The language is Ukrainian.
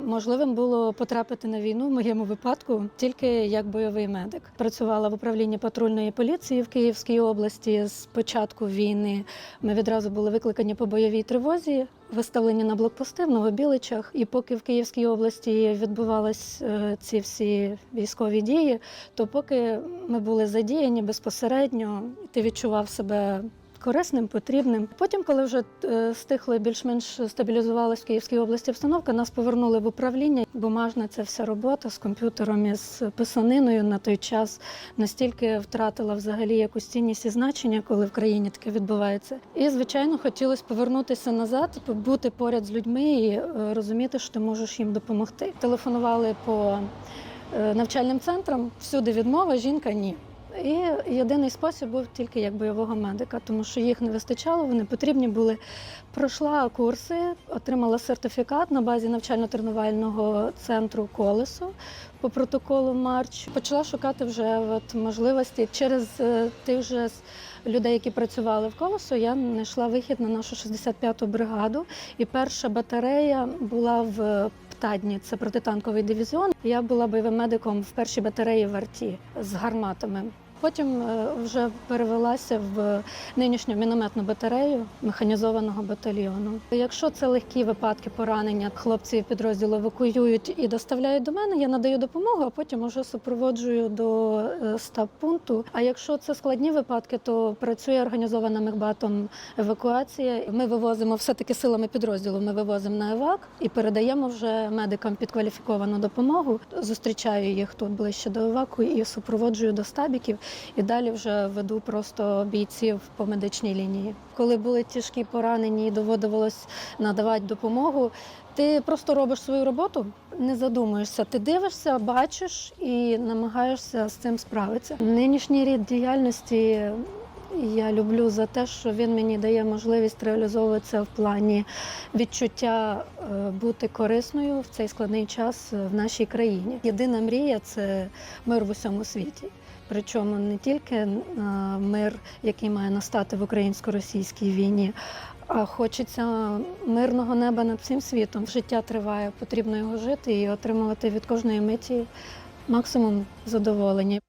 Можливим було потрапити на війну в моєму випадку тільки як бойовий медик. Працювала в управлінні патрульної поліції в Київській області з початку війни. Ми відразу були викликані по бойовій тривозі, виставлені на блокпости в Новобіличах. І поки в Київській області відбувались е, ці всі військові дії, то поки ми були задіяні безпосередньо, ти відчував себе. Корисним, потрібним. Потім, коли вже е, стихли більш-менш стабілізувалась в Київській області обстановка, нас повернули в управління. Бумажна ця вся робота з комп'ютером і з писаниною на той час настільки втратила взагалі якусь цінність і значення, коли в країні таке відбувається. І звичайно, хотілося повернутися назад, бути поряд з людьми і е, розуміти, що ти можеш їм допомогти. Телефонували по е, навчальним центрам, всюди відмова, жінка ні. І єдиний спосіб був тільки як бойового медика, тому що їх не вистачало, вони потрібні були. Пройшла курси, отримала сертифікат на базі навчально-тренувального центру колесо по протоколу Марч. Почала шукати вже от можливості через е, тих же людей, які працювали в колесо. Я знайшла вихід на нашу 65-ту бригаду. І перша батарея була в Птадні, це протитанковий дивізіон. Я була бойовим медиком в першій батареї в арті з гарматами. Потім е, вже перевелася в нинішню мінометну батарею механізованого батальйону. Якщо це легкі випадки поранення, хлопці підрозділу евакуюють і доставляють до мене, я надаю допомогу, а потім вже супроводжую до е, стаб пункту. А якщо це складні випадки, то працює організована мехбатом евакуація. Ми вивозимо все-таки силами підрозділу. Ми вивозимо на евак і передаємо вже медикам підкваліфіковану допомогу. Зустрічаю їх тут ближче до еваку і супроводжую до стабіків. І далі вже веду просто бійців по медичній лінії. Коли були тяжкі поранені і доводилось надавати допомогу, ти просто робиш свою роботу, не задумуєшся. Ти дивишся, бачиш і намагаєшся з цим справитися. Нинішній рід діяльності. Я люблю за те, що він мені дає можливість реалізовуватися в плані відчуття е, бути корисною в цей складний час в нашій країні. Єдина мрія це мир в усьому світі. Причому не тільки е, мир, який має настати в українсько-російській війні, а хочеться мирного неба над всім світом. Життя триває, потрібно його жити і отримувати від кожної миті максимум задоволення.